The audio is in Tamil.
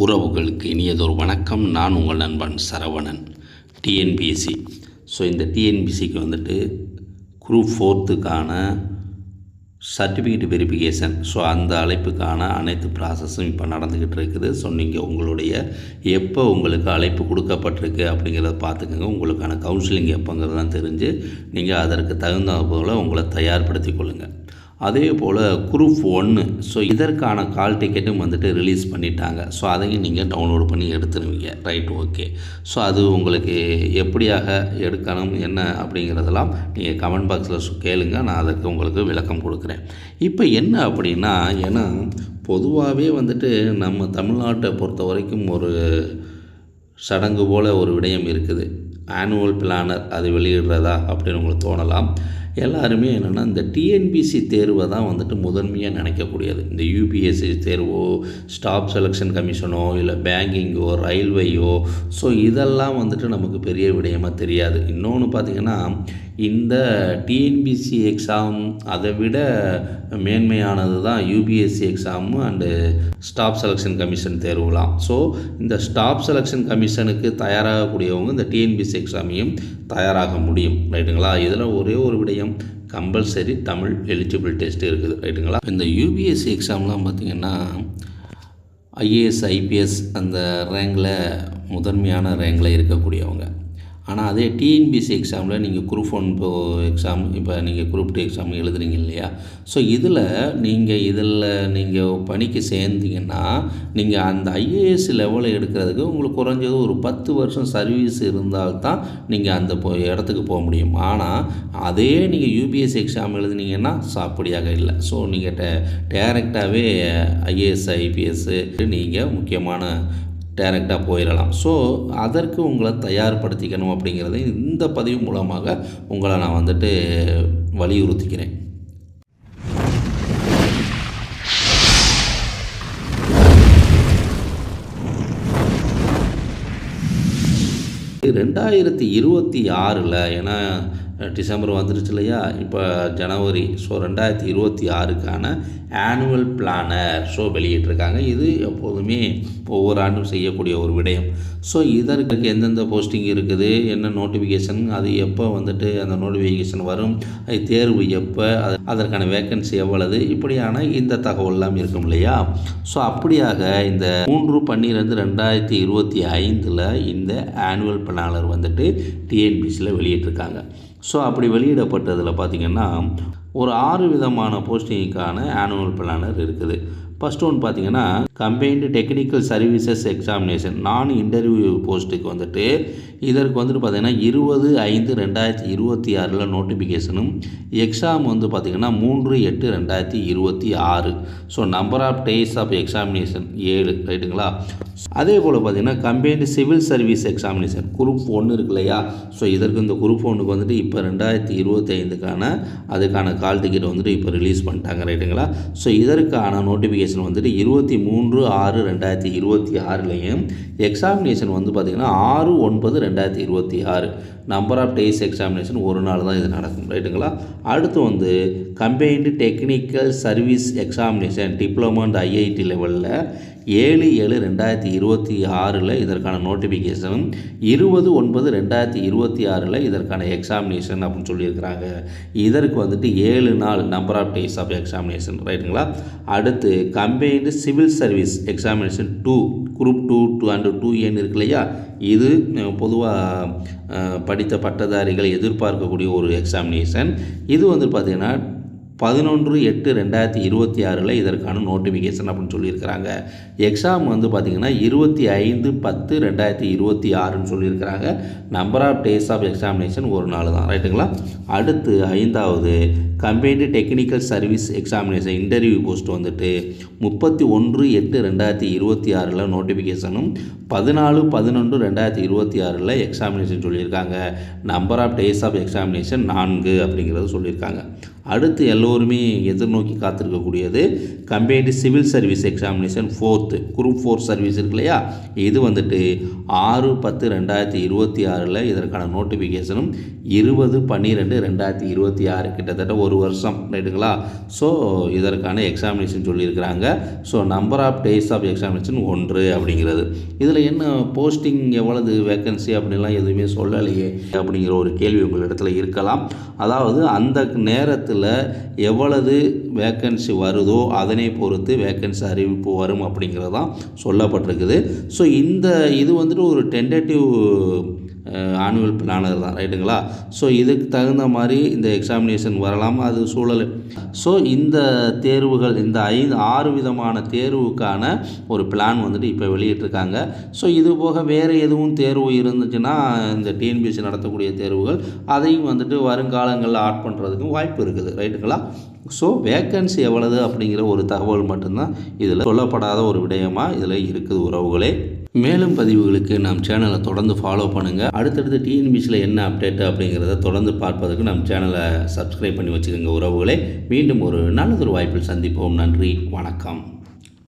உறவுகளுக்கு இனியதொரு வணக்கம். நான் உங்கள் நண்பன் சரவணன். டிஎன்பிஎஸ்சி. ஸோ இந்த டிஎன்பிஎஸ்சிக்கு வந்துட்டு குரூப் ஃபோர்த்துக்கான சர்டிஃபிகேட் வெரிஃபிகேஷன். ஸோ அந்த அழைப்புக்கான அனைத்து ப்ராசஸும் இப்போ நடந்துக்கிட்டு இருக்குது. ஸோ நீங்கள் உங்களுடைய எப்போ உங்களுக்கு அழைப்பு கொடுக்கப்பட்டிருக்கு அப்படிங்கிறத பார்த்துக்கோங்க. உங்களுக்கான கவுன்சிலிங் எப்போங்கிறதான் தெரிஞ்சு நீங்கள் அதற்கு தகுந்த போல் உங்களை தயார்படுத்திக் கொள்ளுங்கள் அதே போல் குரூப் ஒன்று ஸோ இதற்கான கால் டிக்கெட்டும் வந்துட்டு ரிலீஸ் பண்ணிட்டாங்க. ஸோ அதையும் நீங்கள் டவுன்லோட் பண்ணி எடுத்துருவீங்க. ரைட் ஓகே ஸோ அது உங்களுக்கு எப்படியாக எடுக்கணும் என்ன அப்படிங்கிறதெல்லாம் நீங்கள் கமெண்ட் பாக்ஸில் கேளுங்க. நான் அதற்கு உங்களுக்கு விளக்கம் கொடுக்குறேன். இப்போ என்ன அப்படின்னா ஏன்னா பொதுவாகவே வந்துட்டு நம்ம தமிழ்நாட்டை பொறுத்த வரைக்கும் ஒரு சடங்கு போல் ஒரு விடயம் இருக்குது. ஆனுவல் பிளானர் அது வெளியிடுறதா அப்படின்னு உங்களுக்கு தோணலாம். எல்லாருமே என்னென்னா இந்த டிஎன்பிசி தேர்வை தான் வந்துட்டு முதன்மையாக நினைக்கக்கூடியது. இந்த யூபிஎஸ்சி தேர்வோ ஸ்டாப் செலெக்ஷன் கமிஷனோ இல்லை பேங்கிங்கோ ரயில்வேயோ ஸோ இதெல்லாம் வந்துட்டு நமக்கு பெரிய விடயமாக தெரியாது. இன்னொன்று பார்த்திங்கன்னா இந்த டிஎன்பிசி எக்ஸாம் அதை விட மேன்மையானது தான் UPSC exam and staff selection commission தேர்வுலாம் so இந்த ஸ்டாஃப் செலெக்ஷன் கமிஷனுக்கு தயாராகக்கூடியவங்க இந்த டிஎன்பிசி எக்ஸாமையும் தயாராக முடியும். ரைட்டுங்களா இதில் ஒரே ஒரு விடயம் கம்பல்சரி தமிழ் எலிஜிபிள் டெஸ்ட் இருக்குது. ரைட்டுங்களா இந்த யூபிஎஸ்சி எக்ஸாம்லாம் பார்த்திங்கன்னா ஐஏஎஸ் ஐபிஎஸ் அந்த ரேங்கில் முதன்மையான ரேங்கில் இருக்கக்கூடியவங்க. ஆனால் அதே டிஎன்பிசி எக்ஸாமில் நீங்கள் குரூப் ஒன் இப்போ எக்ஸாம் இப்போ நீங்கள் குரூப் டூ எக்ஸாம் எழுதுறீங்க இல்லையா? ஸோ இதில் நீங்கள் இதில் நீங்கள் பணிக்கு சேர்ந்தீங்கன்னா நீங்கள் அந்த ஐஏஎஸ் லெவலில் எடுக்கிறதுக்கு உங்களுக்கு குறைஞ்சது ஒரு பத்து வருஷம் சர்வீஸ் இருந்தால்தான் நீங்கள் அந்த இடத்துக்கு போக முடியும். ஆனால் அதே நீங்கள் யூபிஎஸ்சி எக்ஸாம் எழுதுனீங்கன்னா சாப்படியாக இல்லை. ஸோ நீங்கள் டே டேரெக்டாகவே ஐஏஎஸ் ஐபிஎஸ்ஸு நீங்கள் முக்கியமான டைரெக்டாக போயிடலாம் ஸோ அதற்கு உங்களை தயார்படுத்திக்கணும் அப்படிங்கிறத இந்த பதிவு மூலமாக உங்களை நான் வந்துட்டு வலியுறுத்திக்கிறேன். ரெண்டாயிரத்தி இருபத்தி ஆறில் ஏன்னா டிசம்பர் வந்துருச்சு இல்லையா? இப்போ ஜனவரி ஸோ ரெண்டாயிரத்தி இருபத்தி ஆறுக்கான ஆனுவல் பிளானர் ஷோ வெளியிட்டிருக்காங்க. இது எப்போதுமே ஒவ்வொரு ஆண்டும் செய்யக்கூடிய ஒரு விடயம். ஸோ இதற்கு எந்தெந்த போஸ்டிங் இருக்குது? என்ன நோட்டிஃபிகேஷன் அது எப்போ வந்துட்டு அந்த நோட்டிஃபிகேஷன் வரும்? அது தேர்வு எப்போ? அது அதற்கான வேக்கன்சி எவ்வளவு? இப்படியான இந்த தகவல்லாம் இருக்கும் இல்லையா? ஸோ அப்படியாக இந்த மூன்று பன்னிரெண்டு ரெண்டாயிரத்தி இருபத்தி ஐந்தில் இந்த ஆனுவல் பிளானர் வந்துட்டு டிஎன்பிசியில் வெளியிட்டிருக்காங்க. ஸோ அப்படி வெளியிடப்பட்டதில் பார்த்திங்கன்னா ஒரு ஆறு விதமான போஸ்டிங்குக்கான ஆனுவல் பிளானர் இருக்குது. ஃபஸ்ட் ஒன் பார்த்தீங்கன்னா combined technical services examination non interview போஸ்ட்டுக்கு வந்துட்டு இதற்கு வந்துட்டு பார்த்திங்கன்னா இருபது ஐந்து ரெண்டாயிரத்தி இருபத்தி ஆறில் நோட்டிஃபிகேஷனும் எக்ஸாம் வந்து பார்த்திங்கன்னா மூன்று எட்டு ரெண்டாயிரத்தி இருபத்தி ஆறு. So number of days of examination ஏழு ரைட்டுங்களா அதே போல் பார்த்திங்கன்னா combined civil service examination group ஒன்று இருக்கு இல்லையா? ஸோ இதற்கு இந்த குரூப் ஒன்றுக்கு வந்துட்டு இப்போ ரெண்டாயிரத்தி இருபத்தைந்துக்கான அதுக்கான கால் டிக்கெட் வந்துட்டு இப்போ ரிலீஸ் பண்ணிட்டாங்க ரைட்டுங்களா ஸோ இதற்கான நோட்டிஃபிகேஷன் வந்துட்டு இருபத்தி மூன்று ஆறு ரெண்டாயிரத்தி இருபத்தி ஆறுலேயும் எக்ஸாமினேஷன் வந்து பார்த்திங்கன்னா ஆறு ஒன்பது ரெண்டாயிரத்தி இருபத்தி ஆறு. நம்பர் ஆஃப் டேஸ் எக்ஸாமினேஷன் ஒரு நாள் தான் இது நடக்கும் ரைட்டுங்களா அடுத்து வந்து combined technical service examination diploma and IIT லெவலில் ஏழு ஏழு ரெண்டாயிரத்தி இருபத்தி ஆறில் இதற்கான நோட்டிஃபிகேஷனும் இருபது ஒன்பது ரெண்டாயிரத்தி இருபத்தி ஆறில் இதற்கான எக்ஸாமினேஷன் அப்படின்னு சொல்லியிருக்கிறாங்க. இதற்கு வந்துட்டு ஏழு நாள் number of days of examination ரைட்டுங்களா அடுத்து combined civil service examination two group two two and two ஏன்னு இருக்கு இல்லையா? இது பொதுவாக படித்த பட்டதாரிகள் எதிர்பார்க்கக்கூடிய ஒரு எக்ஸாமினேஷன் இது வந்து பார்த்திங்கன்னா பதினொன்று எட்டு ரெண்டாயிரத்தி இருபத்தி ஆறில் இதற்கான நோட்டிஃபிகேஷன் அப்படின்னு சொல்லியிருக்கிறாங்க. எக்ஸாம் வந்து பார்த்திங்கன்னா இருபத்தி ஐந்து பத்து ரெண்டாயிரத்தி இருபத்தி ஆறுன்னு சொல்லியிருக்கிறாங்க. Number of days of examination ஒரு நாள் தான். ரைட்டுங்களா அடுத்து ஐந்தாவது combined technical service examination interview post வந்துட்டு முப்பத்தி ஒன்று எட்டு ரெண்டாயிரத்தி இருபத்தி ஆறில் நோட்டிஃபிகேஷனும் பதினாலு பதினொன்று ரெண்டாயிரத்தி இருபத்தி ஆறில் எக்ஸாமினேஷன் சொல்லியிருக்காங்க. Number of days of examination நான்கு அப்படிங்கிறது சொல்லியிருக்காங்க. அடுத்து எல்லோருமே எதிர்நோக்கி காத்திருக்கக்கூடியது compared civil service examination fourth group four service இருக்கு இல்லையா? இது வந்துட்டு ஆறு பத்து ரெண்டாயிரத்தி இருபத்தி ஆறில் இதற்கான நோட்டிஃபிகேஷனும் இருபது பன்னிரெண்டு ரெண்டாயிரத்தி இருபத்தி ஆறு கிட்டத்தட்ட ஒரு வருஷம். ரைட்டுங்களா? ஸோ இதற்கான எக்ஸாமினேஷன் சொல்லியிருக்கிறாங்க. So number of days of examination ஒன்று அப்படிங்கிறது. இதில் என்ன போஸ்டிங் எவ்வளவு வேக்கன்சி அப்படின்லாம் எதுவுமே சொல்லலையே அப்படிங்கிற ஒரு கேள்வி உங்களிடத்துல இருக்கலாம். அதாவது அந்த இடத்துல எவ்வளவு வேக்கன்சி வருதோ அதனை பொறுத்து வேக்கன்சி அறிவிப்பு வரும் அப்படிங்கிறது தான் சொல்லப்பட்டிருக்குது. ஸோ இந்த இது வந்துட்டு ஒரு டென்டேட்டிவ் ஆனுவல் பிளானர் தான் ரைட்டுங்களா ஸோ இதுக்கு தகுந்த மாதிரி இந்த எக்ஸாமினேஷன் வரலாம் அது சூழல். ஸோ இந்த தேர்வுகள் இந்த ஐந்து ஆறு விதமான தேர்வுக்கான ஒரு பிளான் வந்துட்டு இப்போ வெளியிட்டிருக்காங்க. ஸோ இது போக வேறு எதுவும் தேர்வு இருந்துச்சுன்னா இந்த டிஎன்பிஎஸ்சி நடத்தக்கூடிய தேர்வுகள் அதையும் வந்துட்டு வருங்காலங்களில் ஆட் பண்ணுறதுக்கும் வாய்ப்பு இருக்குது. இருக்குது ரைட்டுங்களா ஸோ வேக்கன்சி எவ்வளவு அப்படிங்கிற ஒரு தகவல் மட்டும்தான் இதில் சொல்லப்படாத ஒரு விடயமாக இதில் இருக்குது உறவுகளே. மேலும் பதிவுகளுக்கு நம் சேனலை தொடர்ந்து ஃபாலோ பண்ணுங்கள் அடுத்தடுத்து டிஎன்பிசியில் என்ன அப்டேட் அப்படிங்கிறத தொடர்ந்து பார்ப்பதற்கு நம் சேனலை சப்ஸ்கிரைப் பண்ணி வச்சுக்கோங்க உறவுகளே. மீண்டும் ஒரு நல்லதொரு வாய்ப்பில் சந்திப்போம். நன்றி வணக்கம்.